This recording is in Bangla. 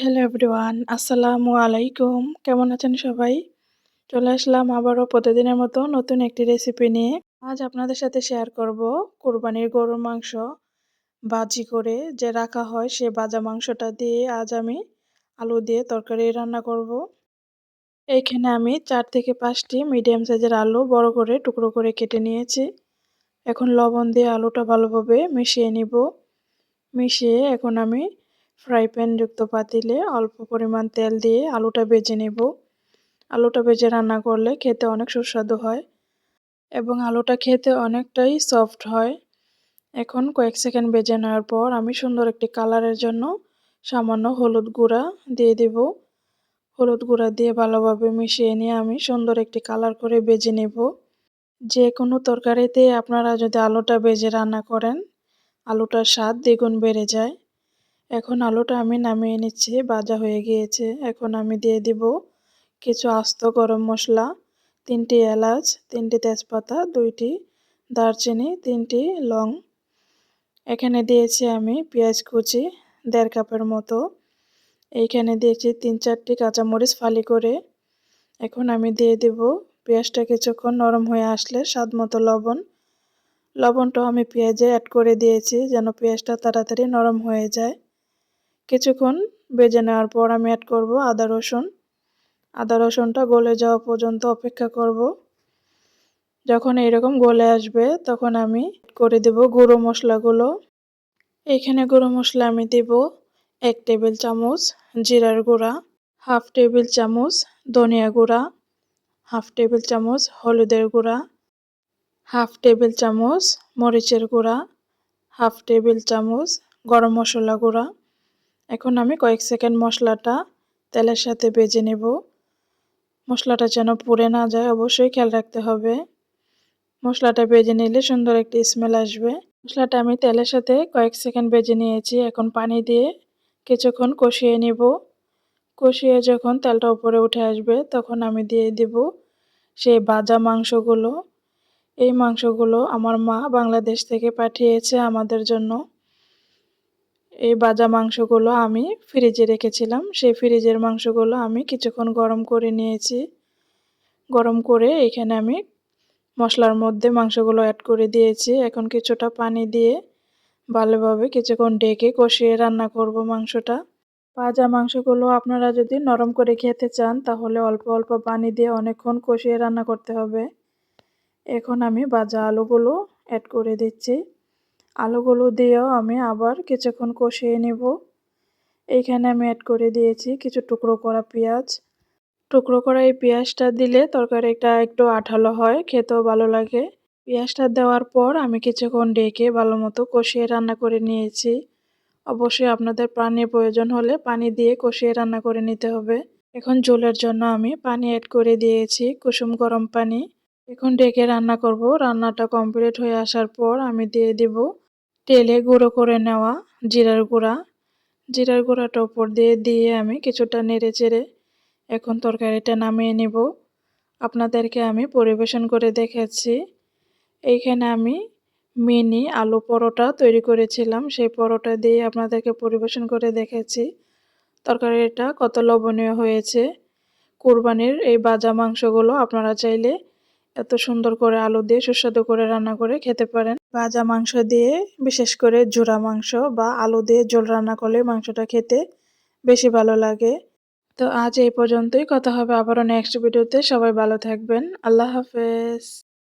হ্যালো এভরিওয়ান আসসালামু আলাইকুম কেমন আছেন সবাই? চলে আসলাম আবারও প্রতিদিনের মতো নতুন একটি রেসিপি নিয়ে। আজ আপনাদের সাথে শেয়ার করব কোরবানির গরুর মাংস বাজি করে যে রাখা হয় সে বাজা মাংসটা দিয়ে আজ আমি আলু দিয়ে তরকারি রান্না করব। এইখানে আমি চার থেকে পাঁচটি মিডিয়াম সাইজের আলু বড় করে টুকরো করে কেটে নিয়েছি। এখন লবণ দিয়ে আলুটা ভালোভাবে মিশিয়ে নিব। মিশিয়ে এখন আমি ফ্রাই প্যানযুক্ত পাতিলে অল্প পরিমাণ তেল দিয়ে আলুটা ভেজে নেব। আলুটা ভেজে রান্না করলে খেতে অনেক সুস্বাদু হয় এবং আলুটা খেতে অনেকটাই সফট হয়। এখন কয়েক সেকেন্ড ভেজে নেওয়ার পর আমি সুন্দর একটি কালারের জন্য সামান্য হলুদ গুঁড়া দিয়ে দেব। হলুদ গুঁড়া দিয়ে ভালোভাবে মিশিয়ে নিয়ে আমি সুন্দর একটি কালার করে ভেজে নেব। যে কোনো তরকারিতে আপনারা যদি আলুটা ভেজে রান্না করেন, আলুটার স্বাদ দ্বিগুণ বেড়ে যায়। এখন আলুটা আমি নামিয়ে নিচ্ছি, ভাজা হয়ে গিয়েছে। এখন আমি দিয়ে দিব কিছু আস্ত গরম মশলা, তিনটি এলাচ, তিনটি তেজপাতা, দুইটি দারচিনি, তিনটি লং। এখানে দিয়েছি আমি পেঁয়াজ কুচি দেড় কাপের মতো। এইখানে দিয়েছি তিন চারটি কাঁচামরিচ ফালি করে। এখন আমি দিয়ে দেব পেঁয়াজটা কিছুক্ষণ নরম হয়ে আসলে স্বাদ মতো লবণ। লবণটাও আমি পেঁয়াজে অ্যাড করে দিয়েছি যেন পেঁয়াজটা তাড়াতাড়ি নরম হয়ে যায়। কিছুক্ষণ বেজে নেওয়ার পর আমি অ্যাড করব আদা রসুন। আদা রসুনটা গলে যাওয়া পর্যন্ত অপেক্ষা করব। যখন এইরকম গলে আসবে, তখন আমি করে দেব গুঁড়ো মশলাগুলো। এখানে গুঁড়ো মশলা আমি দেব এক টেবিল চামচ জিরার গুঁড়া, হাফ টেবিল চামচ ধনিয়া গুঁড়া, হাফ টেবিল চামচ হলুদের গুঁড়া, হাফ টেবিল চামচ মরিচের গুঁড়া, হাফ টেবিল চামচ গরম মশলা গুঁড়া। এখন আমি কয়েক সেকেন্ড মশলাটা তেলের সাথে বেজে নেব। মশলাটা যেন পুড়ে না যায়, অবশ্যই খেয়াল রাখতে হবে। মশলাটা বেজে নিলে সুন্দর একটি স্মেল আসবে। মশলাটা আমি তেলের সাথে কয়েক সেকেন্ড বেজে নিয়েছি। এখন পানি দিয়ে কিছুক্ষণ কষিয়ে নিব। কষিয়ে যখন তেলটা উপরে উঠে আসবে, তখন আমি দিয়ে দিব সেই ভাজা মাংসগুলো। এই মাংসগুলো আমার মা বাংলাদেশ থেকে পাঠিয়েছে আমাদের জন্য। এই বাজা মাংসগুলো আমি ফ্রিজে রেখেছিলাম। সেই ফ্রিজের মাংসগুলো আমি কিছুক্ষণ গরম করে নিয়েছি। গরম করে এখানে আমি মশলার মধ্যে মাংসগুলো অ্যাড করে দিয়েছি। এখন কিছুটা পানি দিয়ে ভালোভাবে কিছুক্ষণ ডেকে কষিয়ে রান্না করব মাংসটা। ভাজা মাংসগুলো আপনারা যদি নরম করে খেতে চান, তাহলে অল্প অল্প পানি দিয়ে অনেকক্ষণ কষিয়ে রান্না করতে হবে। এখন আমি ভাজা আলুগুলো অ্যাড করে দিচ্ছি। আলুগুলো দিয়েও আমি আবার কিছুক্ষণ কষিয়ে নেব। এইখানে আমি অ্যাড করে দিয়েছি কিছু টুকরো করা পেঁয়াজ। টুকরো করা এই পেঁয়াজটা দিলে তরকারিটা একটু আঠালো হয়, খেতেও ভালো লাগে। পেঁয়াজটা দেওয়ার পর আমি কিছুক্ষণ ডেকে ভালো মতো কষিয়ে রান্না করে নিয়েছি। অবশ্যই আপনাদের পানির প্রয়োজন হলে পানি দিয়ে কষিয়ে রান্না করে নিতে হবে। এখন জলের জন্য আমি পানি অ্যাড করে দিয়েছি কুসুম গরম পানি। এখন ডেকে রান্না করব। রান্নাটা কমপ্লিট হয়ে আসার পর আমি দিয়ে দিব তেলে গুঁড়ো করে নেওয়া জিরার গুঁড়া। জিরার গুঁড়াটা ওপর দিয়ে দিয়ে আমি কিছুটা নেড়ে চেড়ে এখন তরকারিটা নামিয়ে নিব। আপনাদেরকে আমি পরিবেশন করে দেখাচ্ছি। এইখানে আমি মিনি আলু পরোটা তৈরি করেছিলাম। সেই পরোটা দিয়ে আপনাদেরকে পরিবেশন করে দেখেছি তরকারিটা কত লবণীয় হয়েছে। কোরবানির এই বাজা মাংসগুলো আপনারা চাইলে এত সুন্দর করে আলু দিয়ে সুস্বাদু করে রান্না করে খেতে পারেন। ভাজা মাংস দিয়ে, বিশেষ করে জোড়া মাংস বা আলু দিয়ে জোল রান্না করলে মাংসটা খেতে বেশি ভালো লাগে। তো আজ এই পর্যন্তই। কথা হবে আবারও নেক্সট ভিডিওতে সবাই ভালো থাকবেন। আল্লাহ হাফেজ।